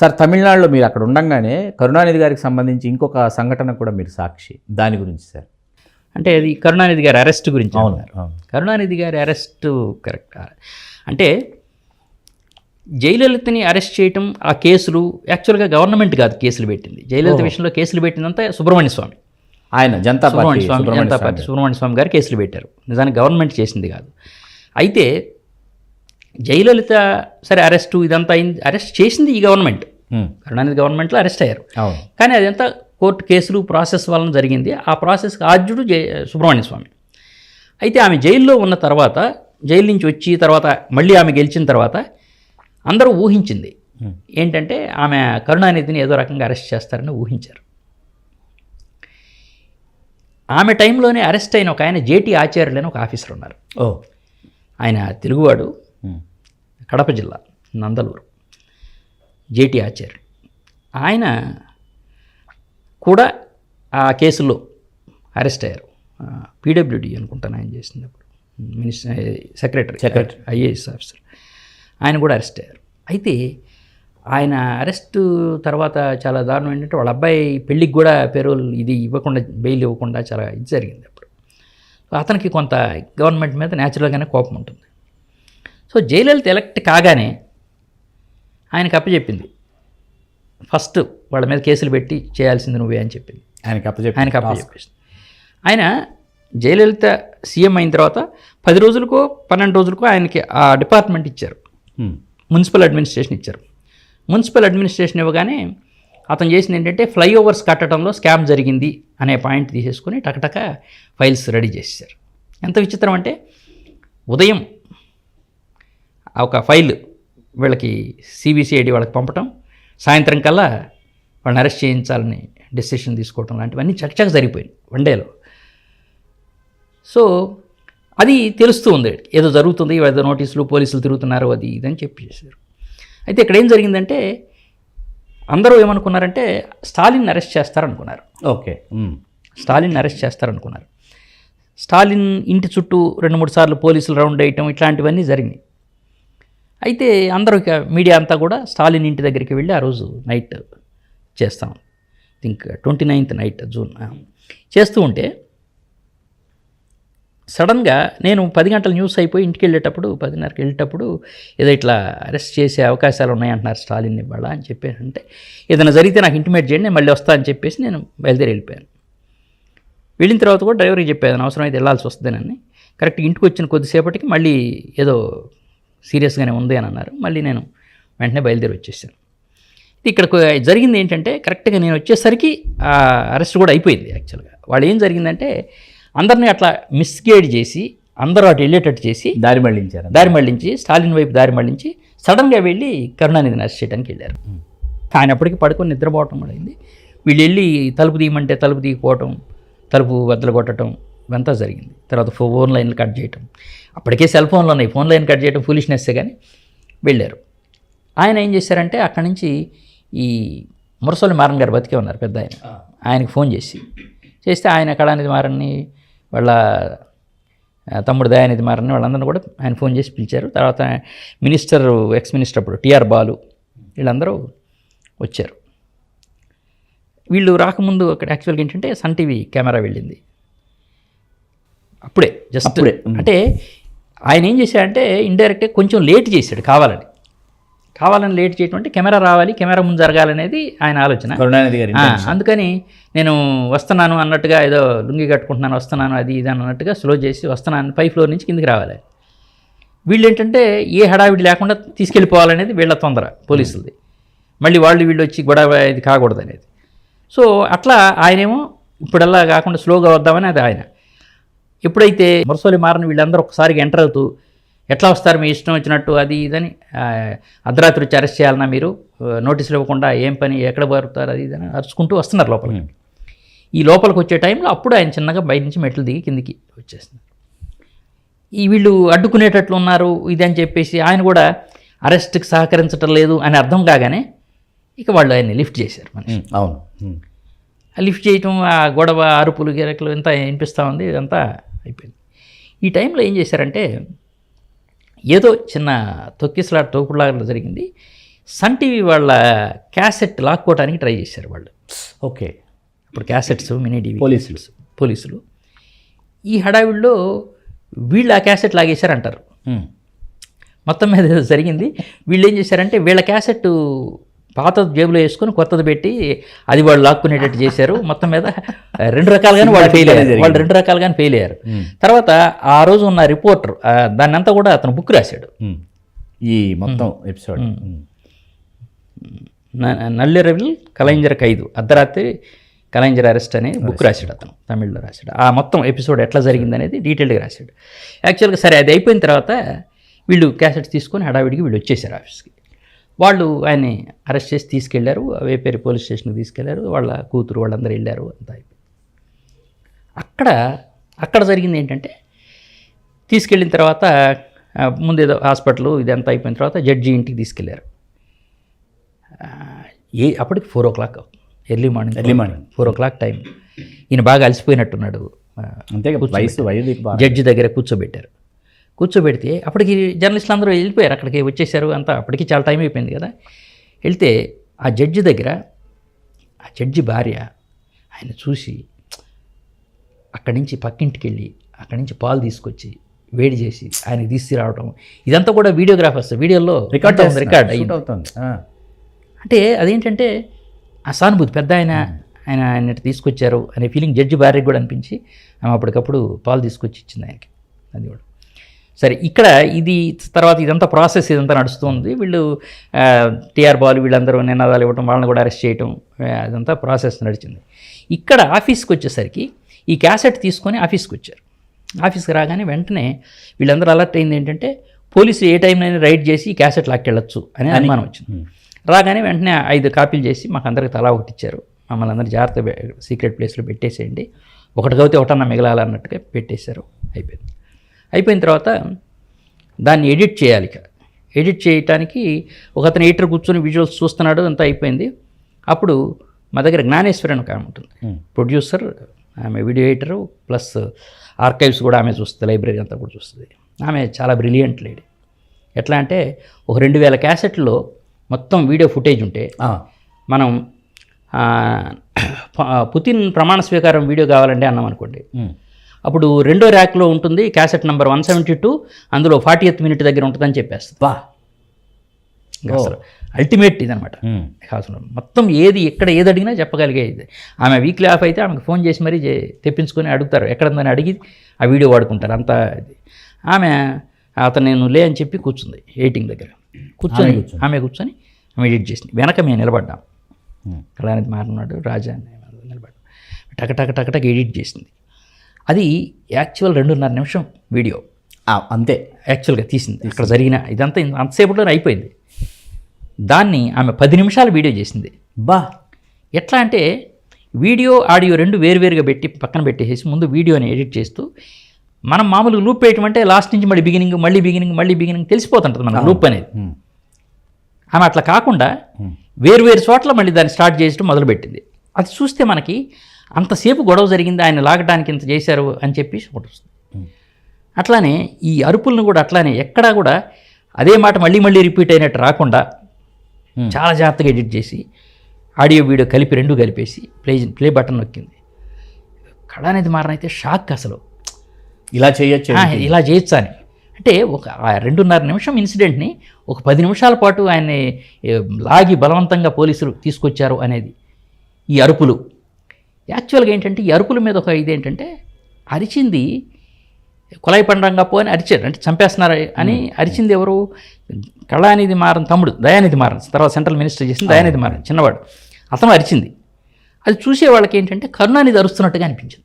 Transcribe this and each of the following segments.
Sir తమిళనాడులో మీరు అక్కడ ఉండంగానే కరుణానిధి గారికి సంబంధించి ఇంకొక సంఘటన కూడా మీరు సాక్షి దాని గురించి సార్. అంటే అది కరుణానిధి గారి అరెస్ట్ గురించి అవును. కరుణానిధి గారి అరెస్ట్ కరెక్ట్. అంటే జయలలితని అరెస్ట్ చేయటం ఆ కేసులు యాక్చువల్గా గవర్నమెంట్ కాదు కేసులు పెట్టింది. జయలలిత విషయంలో కేసులు పెట్టిందంతా సుబ్రహ్మణ్య స్వామి. ఆయన జనతా సుబ్రహ్మణ్య స్వామి జనతా పార్టీ సుబ్రహ్మణ్య స్వామి గారు కేసులు పెట్టారు. నిజానికి గవర్నమెంట్ చేసింది కాదు. అయితే జయలలిత సరే అరెస్టు ఇదంతా అయింది. అరెస్ట్ చేసింది ఈ గవర్నమెంట్ ఉమ్, కరుణానిధి గవర్నమెంట్లో అరెస్ట్ అయ్యారు. కానీ అదంతా కోర్టు కేసులు ప్రాసెస్ వలన జరిగింది. ఆ ప్రాసెస్కి ఆద్యుడు జయ సుబ్రహ్మణ్య స్వామి. అయితే ఆమె జైల్లో ఉన్న తర్వాత జైలు నుంచి వచ్చి తర్వాత మళ్ళీ ఆమె గెలిచిన తర్వాత అందరూ ఊహించింది. Hmm. ఏంటంటే ఆమె కరుణానిధిని ఏదో రకంగా అరెస్ట్ చేస్తారని ఊహించారు. ఆమె టైంలోనే అరెస్ట్ అయిన ఒక ఆయన జేటీ ఆచార్యులు అని ఒక ఆఫీసర్ ఉన్నారు. ఓ. ఆయన తెలుగువాడు. కడప జిల్లా నందలూరు జేటీ ఆచార్య ఆయన కూడా ఆ కేసులో అరెస్ట్ అయ్యారు పీడబ్ల్యూడి అనుకుంటాను ఆయన చేసినప్పుడు minister secretary Secretary. IAS officer ఆయన కూడా అరెస్ట్ అయ్యారు అయితే ఆయన అరెస్ట్ తర్వాత చాలా దారుణం ఏంటంటే వాళ్ళ అబ్బాయి పెళ్ళికి కూడా పెరోల్ ఇది ఇవ్వకుండా బెయిల్ ఇవ్వకుండా చాలా ఇది జరిగింది అప్పుడు అతనికి కొంత గవర్నమెంట్ మీద న్యాచురల్గానే కోపం ఉంటుంది సో జయలలిత ఎలక్ట్ కాగానే ఆయనకు అప్పచెప్పింది. ఫస్ట్ వాళ్ళ మీద కేసులు పెట్టి చేయాల్సింది నువ్వే అని చెప్పింది. ఆయనకి అప్పచెప్పి ఆయనకు అప్పచెప్పేసింది. ఆయన జయలలిత సీఎం అయిన తర్వాత పది రోజులకో పన్నెండు రోజులకో ఆయనకి ఆ డిపార్ట్మెంట్ ఇచ్చారు. మున్సిపల్ అడ్మినిస్ట్రేషన్ ఇచ్చారు. మున్సిపల్ అడ్మినిస్ట్రేషన్ ఇవ్వగానే అతను చేసింది ఏంటంటే ఫ్లైఓవర్స్ కట్టడంలో స్కామ్ జరిగింది అనే పాయింట్ తీసేసుకొని టకటక ఫైల్స్ రెడీ చేసేసారు ఎంత విచిత్రం అంటే ఉదయం ఒక ఫైల్ వీళ్ళకి సిబిసిఐడి వాళ్ళకి పంపటం సాయంత్రం కల్లా వాళ్ళని అరెస్ట్ చేయించాలని డెసిషన్ తీసుకోవటం లాంటివన్నీ చకచక జరిగిపోయింది వన్ డేలో సో అది తెలుస్తూ ఉంది. ఏదో జరుగుతుంది ఏదో నోటీసులు పోలీసులు తిరుగుతున్నారు అది ఇదని చెప్పి చేశారు. అయితే ఇక్కడ ఏం జరిగిందంటే అందరూ ఏమనుకున్నారంటే స్టాలిన్ అరెస్ట్ చేస్తారనుకున్నారు. ఓకే స్టాలిన్ అరెస్ట్ చేస్తారనుకున్నారు. స్టాలిన్ ఇంటి చుట్టూ రెండు మూడు సార్లు పోలీసులు రౌండ్ వేయటం ఇట్లాంటివన్నీ జరిగినాయి. అయితే అందరూ ఇక మీడియా అంతా కూడా స్టాలిన్ ఇంటి దగ్గరికి వెళ్ళి ఆ రోజు నైట్ చేస్తాం. Think twenty ninth night June చేస్తూ ఉంటే సడన్గా నేను పది గంటల న్యూస్ అయిపోయి ఇంటికి వెళ్ళేటప్పుడు పదిన్నరకి వెళ్ళేటప్పుడు ఏదో ఇట్లా అరెస్ట్ చేసే అవకాశాలు ఉన్నాయంటున్నారు స్టాలిన్ ఇవాళ అని చెప్పాను అంటే ఏదైనా జరిగితే నాకు ఇంటిమేట్ చేయండి నేను మళ్ళీ వస్తా అని చెప్పేసి నేను బయలుదేరి వెళ్ళిపోయాను. వెళ్ళిన తర్వాత కూడా డ్రైవర్కి చెప్పాను అవసరం అయితే వెళ్ళాల్సి వస్తుందని కరెక్ట్ ఇంటికి వచ్చిన కొద్దిసేపటికి మళ్ళీ ఏదో సీరియస్గానే ఉంది అని అన్నారు. మళ్ళీ నేను వెంటనే బయలుదేరి వచ్చేసాను. ఇక్కడ జరిగింది ఏంటంటే కరెక్ట్గా నేను వచ్చేసరికి అరెస్ట్ కూడా అయిపోయింది యాక్చువల్గా. వాళ్ళు ఏం జరిగిందంటే అందరినీ అట్లా మిస్గైడ్ చేసి అందరూ అటు వెళ్ళేటట్టు చేసి దారి మళ్ళించారు దారి మళ్ళించి స్టాలిన్ వైపు దారి మళ్ళించి సడన్గా వెళ్ళి కరుణానిధిని అరెస్ట్ చేయడానికి వెళ్ళారు. ఆయన అప్పటికి పడుకొని నిద్రపోవటం అయింది. వీళ్ళు వెళ్ళి తలుపు తీయమంటే తలుపు తీయకపోవటం తలుపు బద్దలు కొట్టడం ఇవంతా జరిగింది. తర్వాత ఫోన్ లైన్లు కట్ చేయటం. అప్పటికే సెల్ ఫోన్లు ఉన్నాయి. ఫోన్ లైన్ కట్ చేయడం ఫులిష్నెస్సే కానీ వెళ్ళారు. ఆయన ఏం చేశారంటే అక్కడి నుంచి ఈ మురసోలి మారన్ గారు బతికే ఉన్నారు పెద్ద ఆయన. ఆయనకి ఫోన్ చేసి. చేస్తే ఆయన కళానిధి మారన్ని వాళ్ళ తమ్ముడు దయానిధి మారని వాళ్ళందరూ కూడా ఆయన ఫోన్ చేసి పిలిచారు. తర్వాత మినిస్టర్ ఎక్స్ మినిస్టర్ అప్పుడు టిఆర్ బాలు వీళ్ళందరూ వచ్చారు. వీళ్ళు రాకముందు అక్కడ యాక్చువల్గా ఏంటంటే సన్ టీవీ కెమెరా వెళ్ళింది. అప్పుడే జస్ట్ అప్పుడే. అంటే ఆయన ఏం చేశాడంటే ఇండైరెక్ట్గా కొంచెం లేట్ చేశాడు కావాలని. కావాలని లేట్ చేయటం అంటే కెమెరా రావాలి కెమెరా ముందు జరగాలనేది ఆయన ఆలోచన. కరుణానిధి గారి ఆ, అందుకని నేను వస్తున్నాను అన్నట్టుగా ఏదో లుంగి కట్టుకుంటున్నాను వస్తున్నాను అది ఇది అన్నట్టుగా స్లో చేసి వస్తున్నాను పై ఫ్లోర్ నుంచి కిందికి రావాలి. వీళ్ళు ఏంటంటే ఏ హడావిడి లేకుండా తీసుకెళ్ళిపోవాలనేది వీళ్ళ తొందర పోలీసులది. మళ్ళీ వాళ్ళు వీళ్ళు వచ్చి గొడవ ఇది కాకూడదు అనేది సో అట్లా ఆయనేమో ఇప్పుడల్లా కాకుండా స్లోగా వద్దామని అది ఆయన. ఎప్పుడైతే మురసోలి మారని వీళ్ళందరూ ఒకసారిగా ఎంటర్ అవుతూ ఎట్లా వస్తారు మీ ఇష్టం వచ్చినట్టు అది ఇదని అర్ధరాత్రి వచ్చి అరెస్ట్ చేయాలన్నా మీరు నోటీసులు ఇవ్వకుండా ఏం పని ఎక్కడ పరుతారు అది ఇదని అరుచుకుంటూ వస్తున్నారు లోపలికి. ఈ లోపలికి వచ్చే టైంలో అప్పుడు ఆయన చిన్నగా బయట నుంచి మెట్లు దిగి కిందికి వచ్చేస్తున్నారు. ఈ వీళ్ళు అడ్డుకునేటట్లు ఉన్నారు ఇది అని చెప్పేసి ఆయన కూడా అరెస్ట్కి సహకరించటం లేదు అని అర్థం కాగానే ఇక వాళ్ళు ఆయన్ని లిఫ్ట్ చేశారు ఉమ్, అవును. లిఫ్ట్ చేయటం ఆ గొడవ అరుపులు గిరకలు ఇంత వినిపిస్తూ ఉంది ఇదంతా అయిపోయింది. ఈ టైంలో ఏం చేశారంటే ఏదో చిన్న తొక్కిసలాట తోపుడులాగా జరిగింది. సన్ టీవీ వాళ్ళ క్యాసెట్ లాక్కోవడానికి ట్రై చేశారు వాళ్ళు. ఓకే ఇప్పుడు క్యాసెట్స్ మినీ టీవీ పోలీసులు. పోలీసులు. ఈ హడావిడిలో వీళ్ళు ఆ క్యాసెట్ లాగేశారంటారు. మొత్తం మీద జరిగింది. వీళ్ళు ఏం చేశారంటే వీళ్ళ క్యాసెట్ పాత జేబులో వేసుకొని కొత్తది పెట్టి అది వాళ్ళు లాక్కునేటట్టు చేశారు. మొత్తం మీద రెండు రకాలుగానే వాళ్ళు ఫెయిల్ అయ్యారు. వాళ్ళు రెండు రకాలుగానే ఫెయిల్ అయ్యారు. తర్వాత ఆ రోజు ఉన్న రిపోర్టర్ దాన్ని అంతా కూడా అతను బుక్ రాశాడు. ఈ మొత్తం ఎపిసోడ్. నల్లిరవిల్ కలైంజర్ ఖైదు అర్ధరాత్రి కలైంజర్ అరెస్ట్ అని బుక్ రాశాడు అతను. తమిళ్ళో రాశాడు. ఆ మొత్తం ఎపిసోడ్ ఎట్లా జరిగింది అనేది డీటెయిల్గా రాశాడు. యాక్చువల్గా సరే అది అయిపోయిన తర్వాత వీళ్ళు క్యాసెట్స్ తీసుకొని హడావిడికి వీళ్ళు వచ్చేసారు ఆఫీస్కి. వాళ్ళు ఆయన్ని అరెస్ట్ చేసి తీసుకెళ్ళారు వేపేరి పోలీస్ స్టేషన్కి తీసుకెళ్ళారు వాళ్ళ కూతురు వాళ్ళందరూ వెళ్ళారు అంతా అక్కడ అక్కడ జరిగింది ఏంటంటే తీసుకెళ్ళిన తర్వాత ఆ, ముందు ఏదో హాస్పిటల్ ఇదంతా అయిపోయిన తర్వాత జడ్జి ఇంటికి తీసుకెళ్ళారు. ఏ అప్పటికి four o'clock early morning early morning. Four o'clock time ఈయన బాగా అలసిపోయినట్టున్నాడు అంతే వయసు జడ్జి దగ్గర కూర్చోబెట్టారు. కూర్చోబెడితే అప్పటికి జర్నలిస్టులు అందరూ వెళ్ళిపోయారు. అక్కడికి వచ్చేసారు అంతా. అప్పటికి చాలా టైం అయిపోయింది కదా. వెళ్తే ఆ జడ్జి దగ్గర ఆ జడ్జి భార్య ఆయన చూసి అక్కడి నుంచి పక్కింటికి వెళ్ళి అక్కడి నుంచి పాలు తీసుకొచ్చి వేడి చేసి ఆయనకి తీసుకురావడం ఇదంతా కూడా వీడియోగ్రాఫర్స్ వీడియోలో రికార్డ్ రికార్డ్ రికార్డ్ అయ్యింది. షూట్ అవుతుంది. అంటే అదేంటంటే ఆ సానుభూతి పెద్ద ఆయన ఆయన ఆయన తీసుకొచ్చారు అనే ఫీలింగ్ జడ్జి భార్యకి కూడా అనిపించి ఆమె అప్పటికప్పుడు పాలు తీసుకొచ్చి ఇచ్చింది ఆయనకి. అది కూడా సరే ఇక్కడ ఇది తర్వాత ఇదంతా ప్రాసెస్ ఇదంతా నడుస్తుంది. వీళ్ళు టీఆర్ బాల్ వీళ్ళందరూ నినాదాలు ఇవ్వటం వాళ్ళని కూడా అరెస్ట్ చేయటం అదంతా ప్రాసెస్ నడిచింది. ఇక్కడ ఆఫీస్కి వచ్చేసరికి ఈ క్యాసెట్ తీసుకొని ఆఫీస్కి వచ్చారు ఆఫీస్కి రాగానే వెంటనే వీళ్ళందరూ అలర్ట్ అయింది ఏంటంటే పోలీసు ఏ టైంలో రైడ్ చేసి ఈ క్యాసెట్ లాక్కెళ్ళొచ్చు అనే అనుమానం వచ్చింది. రాగానే వెంటనే ఐదు కాపీలు చేసి మాకు అందరికి తలా ఒకటి ఇచ్చారు. మమ్మల్ని అందరూ జాగ్రత్త సీక్రెట్ ప్లేస్లో పెట్టేసేయండి. ఒకటి కవితే ఒకటన్నా మిగలాలన్నట్టుగా పెట్టేశారు. అయిపోయింది. అయిపోయిన తర్వాత దాన్ని ఎడిట్ చేయాలి ఎడిట్ చేయటానికి ఒక అతను ఎడిటర్ కూర్చొని విజువల్స్ చూస్తున్నాడు అంతా అయిపోయింది అప్పుడు మా దగ్గర జ్ఞానేశ్వరి అని ఒక ఆమె ఉంటుంది. ప్రొడ్యూసర్ ఆమె వీడియో ఎడిటరు ప్లస్ ఆర్కైవ్స్ కూడా ఆమె చూస్తుంది లైబ్రరీ అంతా కూడా చూస్తుంది ఆమె చాలా బ్రిలియంట్ లేడీ ఎట్లా అంటే ఒక రెండు వేల క్యాసెట్లో మొత్తం వీడియో ఫుటేజ్ ఉంటే. మనం పుతిన్ ప్రమాణ స్వీకారం వీడియో కావాలంటే అన్నాం అనుకోండి. అప్పుడు రెండో ర్యాక్లో ఉంటుంది cassette number one seventy two. అందులో ఫార్టీ ఎత్ మినిట్ దగ్గర ఉంటుందని చెప్పేస్తుంది. బా అసలు అల్టిమేట్ ఇదనమాట. అసలు మొత్తం ఏది ఎక్కడ ఏది అడిగినా చెప్పగలిగేది ఆమె వీక్లీ ఆఫ్ అయితే ఆమెకు ఫోన్ చేసి మరీ తెప్పించుకొని అడుగుతారు. ఎక్కడందని అడిగి ఆ వీడియో వాడుకుంటారు. అంత. ఆమె అతను నేను లే అని చెప్పి కూర్చుంది ఎయిటింగ్ దగ్గర. కూర్చొని ఆమె కూర్చొని. ఆమె ఎడిట్ చేసింది. వెనక మేము నిలబడ్డాం. కళానిధి మారినాడు రాజా నిలబడ్డాం. టక టక టక టక ఎడిట్ చేసింది. అది యాక్చువల్ రెండున్నర నిమిషం వీడియో. అంతే. యాక్చువల్గా తీసింది. అక్కడ జరిగిన ఇదంతా అంతసేపట్లో అయిపోయింది. దాన్ని ఆమె పది నిమిషాలు వీడియో చేసింది. బా! ఎట్లా అంటే వీడియో ఆడియో రెండు వేరువేరుగా పెట్టి పక్కన పెట్టేసి ముందు వీడియోని ఎడిట్ చేస్తూ మనం మామూలుగా లూప్ వేయటం అంటే లాస్ట్ నుంచి మళ్ళీ బిగినింగ్ మళ్ళీ బిగినింగ్ మళ్ళీ బిగినింగ్ తెలిసిపోతుంటుంది మన లూప్ అనేది. ఆమె అట్లా కాకుండా. వేరు వేరు చోట్ల మళ్ళీ దాన్ని స్టార్ట్ చేయడం మొదలుపెట్టింది. అది చూస్తే మనకి అంతసేపు గొడవ జరిగింది ఆయన లాగడానికి ఇంత చేశారు అని చెప్పి ఒకటి వస్తుంది. అట్లానే ఈ అరుపులను కూడా అట్లానే ఎక్కడా కూడా అదే మాట మళ్ళీ మళ్ళీ రిపీట్ అయినట్టు రాకుండా. చాలా జాగ్రత్తగా ఎడిట్ చేసి ఆడియో వీడియో కలిపి రెండు కలిపేసి ప్లే ప్లే బటన్ నొక్కింది. కళానిధి మారన్ అయితే షాక్ అసలు. ఇలా చేయొచ్చు ఇలా చేయొచ్చా అని. అంటే ఒక ఆ రెండున్నర నిమిషం ఇన్సిడెంట్ని ఒక పది నిమిషాల పాటు ఆయన్ని లాగి బలవంతంగా పోలీసులు తీసుకొచ్చారు అనేది ఈ అరుపులు. యాక్చువల్గా ఏంటంటే ఈ అరుపుల మీద ఒక ఇదేంటంటే అరిచింది కులాయి పండంగా పో అని అరిచారు అంటే చంపేస్తున్నారు అని అరిచింది ఎవరు? కళానిధి మారన్ తమ్ముడు దయానిధి మారన్. తర్వాత సెంట్రల్ మినిస్టర్ చేసిన దయానిధి మారన్ చిన్నవాడు. అతను అరిచింది. అది చూసే వాళ్ళకి ఏంటంటే కరుణానిధి అరుస్తున్నట్టుగా అనిపించింది.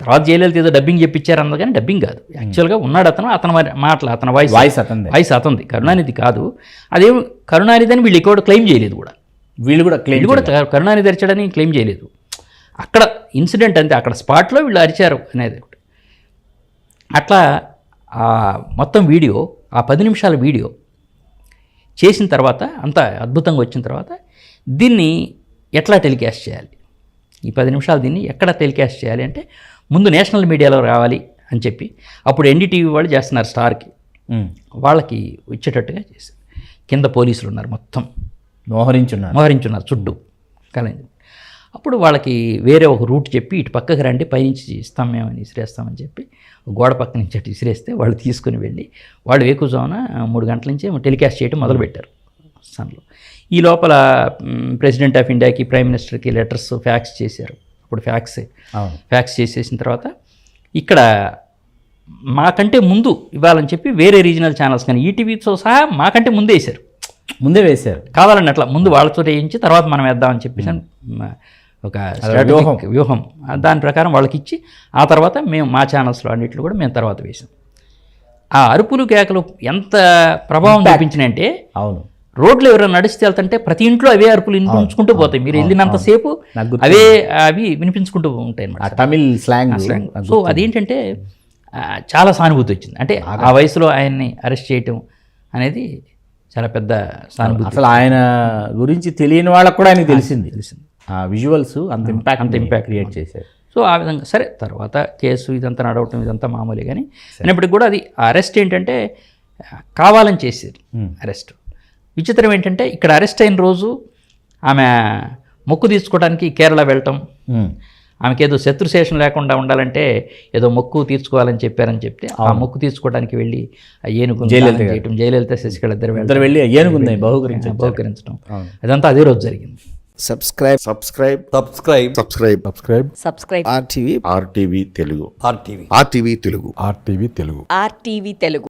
తర్వాత జయలలిత ఏదో డబ్బింగ్ చెప్పించారు అన్నది కానీ డబ్బింగ్ కాదు యాక్చువల్గా ఉన్నాడు అతను అతని మాటలు అతని వాయిస్ వాయిస్ అతందే వాయిస్ అతంది కరుణానిధి కాదు. అదేం కరుణానిధి అని వీళ్ళు ఇక్కడ క్లెయిమ్ చేయలేదు కూడా. వీళ్ళు కూడా క్లెయిమ్ కూడా కరుణానిధి అరిచాడని క్లెయిమ్ చేయలేదు. అక్కడ ఇన్సిడెంట్ అంతే అక్కడ స్పాట్లో వీళ్ళు అరిచారు అనేది ఒకటి. అట్లా ఆ మొత్తం వీడియో ఆ పది నిమిషాల వీడియో చేసిన తర్వాత అంత అద్భుతంగా వచ్చిన తర్వాత దీన్ని ఎట్లా టెలికాస్ట్ చేయాలి? ఈ పది నిమిషాలు దీన్ని ఎక్కడ టెలికాస్ట్ చేయాలి అంటే ముందు నేషనల్ మీడియాలో రావాలి అని చెప్పి అప్పుడు ఎన్డీటీవీ వాళ్ళు చేస్తున్నారు స్టార్కి. వాళ్ళకి వచ్చేటట్టుగా చేశారు. కింద పోలీసులు ఉన్నారు మొత్తం. మోహరించున్నారు మోహరించున్నారు చుట్టూ. కాలేజీ అప్పుడు వాళ్ళకి వేరే ఒక రూట్ చెప్పి ఇటు పక్కకి రండి పైనుంచి ఇస్తాం మేము అని విసిరేస్తామని చెప్పి గోడ పక్క నుంచి అటు విసిరేస్తే వాళ్ళు తీసుకుని వెళ్ళి వాళ్ళు వేకుజామున మూడు గంటల నుంచి టెలికాస్ట్ చేయడం మొదలుపెట్టారు సన్లో. ఈ లోపల ప్రెసిడెంట్ ఆఫ్ ఇండియాకి ప్రైమ్ మినిస్టర్కి లెటర్స్ ఫ్యాక్స్ చేశారు. అప్పుడు ఫ్యాక్స్ ఫ్యాక్స్ చేసేసిన తర్వాత ఇక్కడ మాకంటే ముందు ఇవ్వాలని చెప్పి వేరే రీజనల్ ఛానల్స్ కానీ ఈటీవీతో సహా మాకంటే ముందే వేశారు. ముందే వేశారు. కావాలని అట్లా ముందు వాళ్ళతో వేయించి తర్వాత మనం వేద్దామని చెప్పేసి ఒక strategic వ్యూహం. దాని ప్రకారం వాళ్ళకి ఇచ్చి ఆ తర్వాత మేము మా ఛానల్స్లో అన్నిట్లో కూడా మేము తర్వాత వేసాం ఆ అరుపులు కేకలు ఎంత ప్రభావం చూపించినంటే అవును. రోడ్లు ఎవరైనా నడిస్తే వెళ్తుంటే ప్రతి ఇంట్లో అవే అరుపులు వినిపించుకుంటూ పోతాయి. మీరు వెళ్ళినంతసేపు అవే అవి వినిపించుకుంటూ ఉంటాయి ఆ అన్నమాట తమిళ్ స్లాంగ్ సో అదేంటంటే చాలా సానుభూతి వచ్చింది. అంటే ఆ వయసులో ఆయన్ని అరెస్ట్ చేయటం అనేది చాలా పెద్ద సానుభూతి. అసలు ఆయన గురించి తెలియని వాళ్ళకు కూడా ఆయనకి తెలిసింది. తెలిసింది. ఆ విజువల్స్ అంత ఇంపాక్ట్ అంత impact. క్రియేట్ చేశారు. సో ఆ విధంగా సరే తర్వాత కేసు ఇదంతా నడవటం ఇదంతా మామూలే కానీ అయినప్పటికీ కూడా అది అరెస్ట్ ఏంటంటే కావాలని చేసేది అరెస్ట్ విచిత్రం ఏంటంటే ఇక్కడ అరెస్ట్ అయిన రోజు ఆమె మొక్కు తీర్చుకోవడానికి కేరళ వెళ్ళటం. ఉమ్. ఆమెకి ఏదో శత్రుశేషం లేకుండా ఉండాలంటే ఏదో మొక్కు తీర్చుకోవాలని చెప్పారని చెప్తే ఆ మొక్కు తీర్చుకోవడానికి వెళ్ళి ఆ ఏనుగు. చేయటం జయలలిత శశికళ ఇద్దరు ఇద్దరు వెళ్ళి ఏనుగుంది బహుకరించి బహుకరించడం అదంతా అదే రోజు జరిగింది. Subscribe subscribe subscribe subscribe subscribe subscribe RTV RTV Telugu RTV RTV Telugu RTV Telugu RTV Telugu